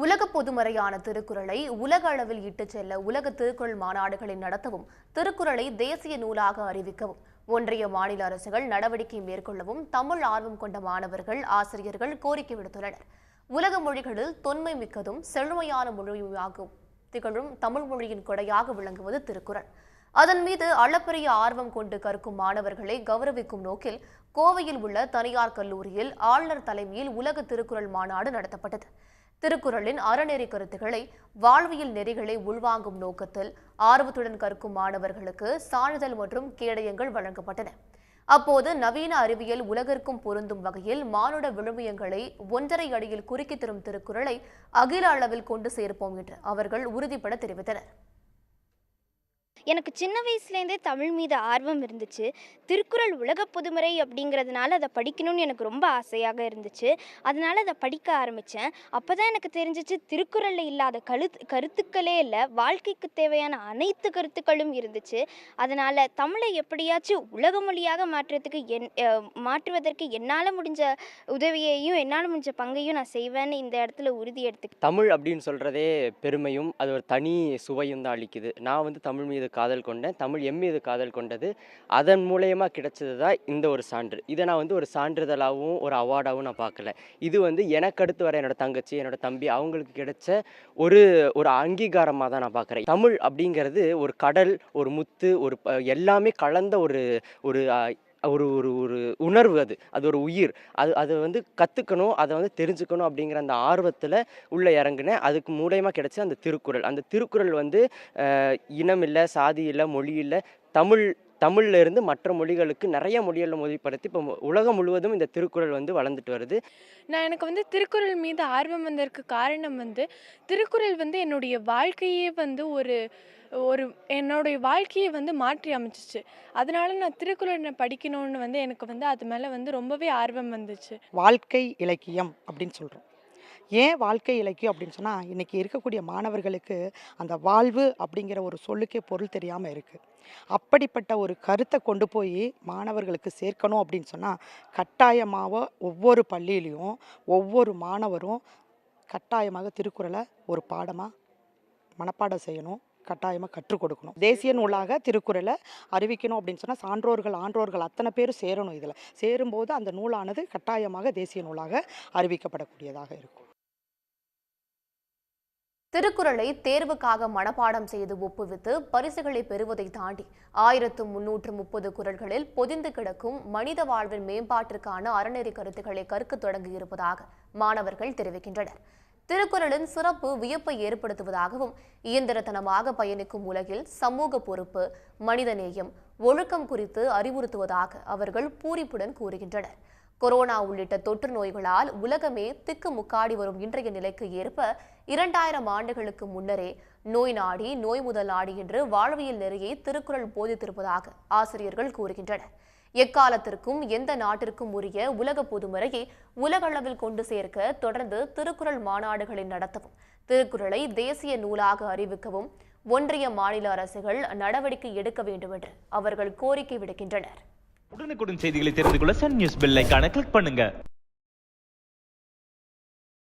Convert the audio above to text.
உலக பொதுமறையான திருக்குறளை உலக அளவில் இட்டுச் செல்ல உலக திருக்குறள் மாநாடுகளை நடத்தவும் திருக்குறளை தேசிய நூலாக அறிவிக்கவும் ஒன்றிய மாநில அரசுகள் நடவடிக்கை மேற்கொள்ளவும் தமிழ் ஆர்வம் கொண்ட மாணவர்கள் ஆசிரியர்கள் கோரிக்கை விடுத்துள்ளனர். உலக மொழிகளில் தொன்மை மிக்கதும் செழுமையான மொழியாகும் திகழும் தமிழ் மொழியின் கொடையாக விளங்குவது திருக்குறள். அதன் மீது அளப்பரிய ஆர்வம் கொண்டு கற்கும் மாணவர்களை கௌரவிக்கும் நோக்கில் கோவையில் உள்ள தனியார் கல்லூரியில் ஆளுநர் தலைமையில் உலக திருக்குறள் மாநாடு நடத்தப்பட்டது. திருக்குறளின் அறநெறி கருத்துக்களை வாழ்வியல் நெறிகளை உள்வாங்கும் நோக்கத்தில் ஆர்வத்துடன் கற்கும் மாணவர்களுக்கு சான்றிதழ் மற்றும் கேடயங்கள் வழங்கப்பட்டன. அப்போது நவீன அறிவியல் உலகிற்கும் பொருந்தும் வகையில் மானுட விழுமியங்களை ஒன்றரை அடியில் குறுக்கி தரும் திருக்குறளை அகில அளவில் கொண்டு சேர்ப்போம் என்று அவர்கள் உறுதிபட தெரிவித்தனர். எனக்கு சின்ன வயசுலேருந்தே தமிழ் மீது ஆர்வம் இருந்துச்சு. திருக்குறள் உலக பொதுமறை அப்படிங்கிறதுனால அதை படிக்கணும்னு எனக்கு ரொம்ப ஆசையாக இருந்துச்சு. அதனால் அதை படிக்க ஆரம்பித்தேன் அப்போ தான் எனக்கு தெரிஞ்சிச்சு திருக்குறளில் இல்லாத கழு கருத்துக்களே இல்லை. வாழ்க்கைக்கு தேவையான அனைத்து கருத்துக்களும் இருந்துச்சு. அதனால் தமிழை எப்படியாச்சும் உலக மொழியாக மாற்றுறதுக்கு என் மாற்றுவதற்கு என்னால் முடிஞ்ச உதவியையும் என்னால் முடிஞ்ச பங்கையும் நான் செய்வேன்னு இந்த இடத்துல உறுதி எடுத்து தமிழ் அப்படின்னு சொல்கிறதே பெருமையும் அது ஒரு தனி சுவையும் தான் அளிக்குது. நான் வந்து தமிழ் மீது காதல் கொண்டேன் தமிழ் எம் மீது காதல் கொண்டது அதன் மூலயமா கிடைச்சது தான் இந்த ஒரு சான்று. இதை நான் வந்து ஒரு சான்றிதழாகவும் ஒரு அவார்டாகவும் நான் பார்க்கல. இது வந்து எனக்கு அடுத்து வர என்னோட தங்கச்சி என்னோட தம்பி அவங்களுக்கு கிடைச்ச ஒரு ஒரு அங்கீகாரமாக தான் நான் பார்க்குறேன். தமிழ் அப்படிங்கிறது ஒரு கடல் ஒரு முத்து ஒரு எல்லாமே கலந்த ஒரு ஒரு ஒரு ஒரு ஒரு உணர்வு அது. அது ஒரு உயிர். அது அதை வந்து கற்றுக்கணும் அதை வந்து தெரிஞ்சுக்கணும் அப்படிங்கிற அந்த ஆர்வத்தில் உள்ளே இறங்கினேன் அதுக்கு மூலயமா கிடைச்ச அந்த திருக்குறள். அந்த திருக்குறள் வந்து இனம் இல்லை சாதி இல்லை மொழி இல்லை தமிழ் தமிழ்ல இருந்து மற்ற மொழிகளுக்கு நிறைய மொழிகளில் மொழிப்படுத்தி இப்போ உலகம் முழுவதும் இந்த திருக்குறள் வந்து வளர்ந்துட்டு வருது. நான் எனக்கு வந்து திருக்குறள் மீது ஆர்வம் வந்ததற்கு காரணம் வந்து திருக்குறள் வந்து என்னுடைய வாழ்க்கையே வந்து ஒரு ஒரு என்னுடைய வாழ்க்கையை வந்து மாற்றி அமைச்சிச்சு. அதனால நான் திருக்குறளை படிக்கணும்னு வந்து எனக்கு வந்து அது மேலே வந்து ரொம்பவே ஆர்வம் வந்துச்சு. வாழ்க்கை இலக்கியம் அப்படின்னு சொல்கிறோம் ஏன் வாழ்க்கை இலக்கியம் அப்படின்னு சொன்னால் இன்றைக்கி இருக்கக்கூடிய மாணவர்களுக்கு அந்த வாழ்வு அப்படிங்கிற ஒரு சொல்லுக்கே பொருள் தெரியாமல் இருக்குது அப்படிப்பட்ட ஒரு கருத்தை கொண்டு போய் மாணவர்களுக்கு சேர்க்கணும் அப்படின்னு சொன்னால் கட்டாயமாக ஒவ்வொரு பள்ளியிலையும் ஒவ்வொரு மாணவரும் கட்டாயமாக திருக்குறளை ஒரு பாடமாக மனப்பாடம் செய்யணும். கட்டாயமாக கற்றுக் கொடுக்கணும். தேசிய நூலாக திருக்குறளை அறிவிக்கணும் அப்படின்னு சொன்னால் சான்றோர்கள் ஆன்றோர்கள் அத்தனை பேரும் சேரணும் இதில். சேரும்போது அந்த நூலானது கட்டாயமாக தேசிய நூலாக அறிவிக்கப்படக்கூடியதாக இருக்கும். திருக்குறளை தேர்வுக்காக மனப்பாடம் செய்து ஒப்புவித்து பரிசுகளை பெறுவதை தாண்டி ஆயிரத்து முன்னூற்று முப்பது குறள்களில் பொதிந்து கிடக்கும் மனித வாழ்வின் மேம்பாட்டிற்கான அறநெறி கருத்துக்களை கற்க தொடங்கியிருப்பதாக மாணவர்கள் தெரிவிக்கின்றனர். திருக்குறளின் சிறப்பு வியப்பை ஏற்படுத்துவதாகவும் இயந்திரத்தனமாக பயணிக்கும் உலகில் சமூக பொறுப்பு மனிதநேயம் ஒழுக்கம் குறித்து அறிவுறுத்துவதாக அவர்கள் பூரிப்புடன் கூறுகின்றனர். கொரோனா உள்ளிட்ட தொற்று நோய்களால் உலகமே திக்கு முக்காடி வரும் இன்றைய நிலைக்கு ஏற்ப இரண்டாயிரம் ஆண்டுகளுக்கு முன்னரே நோய் நாடி நோய் முதல் நாடி என்று வாழ்வியல் நெறியை திருக்குறள் போதித்திருப்பதாக ஆசிரியர்கள் கூறுகின்றனர். எக்காலத்திற்கும் எந்த நாட்டிற்கும் உரிய உலக பொதுமறையை உலகளவில் கொண்டு சேர்க்க தொடர்ந்து திருக்குறள் மாநாடுகளை நடத்தவும் திருக்குறளை தேசிய நூலாக அறிவிக்கவும் ஒன்றிய மாநில அரசுகள் நடவடிக்கை எடுக்க வேண்டும் என்று அவர்கள் கோரிக்கை விடுக்கின்றனர். உடனுக்குடன் செய்திகளை தெரிந்து கொள்ள சன் நியூஸ் பெல் ஐக்கான கிளிக் பண்ணுங்க.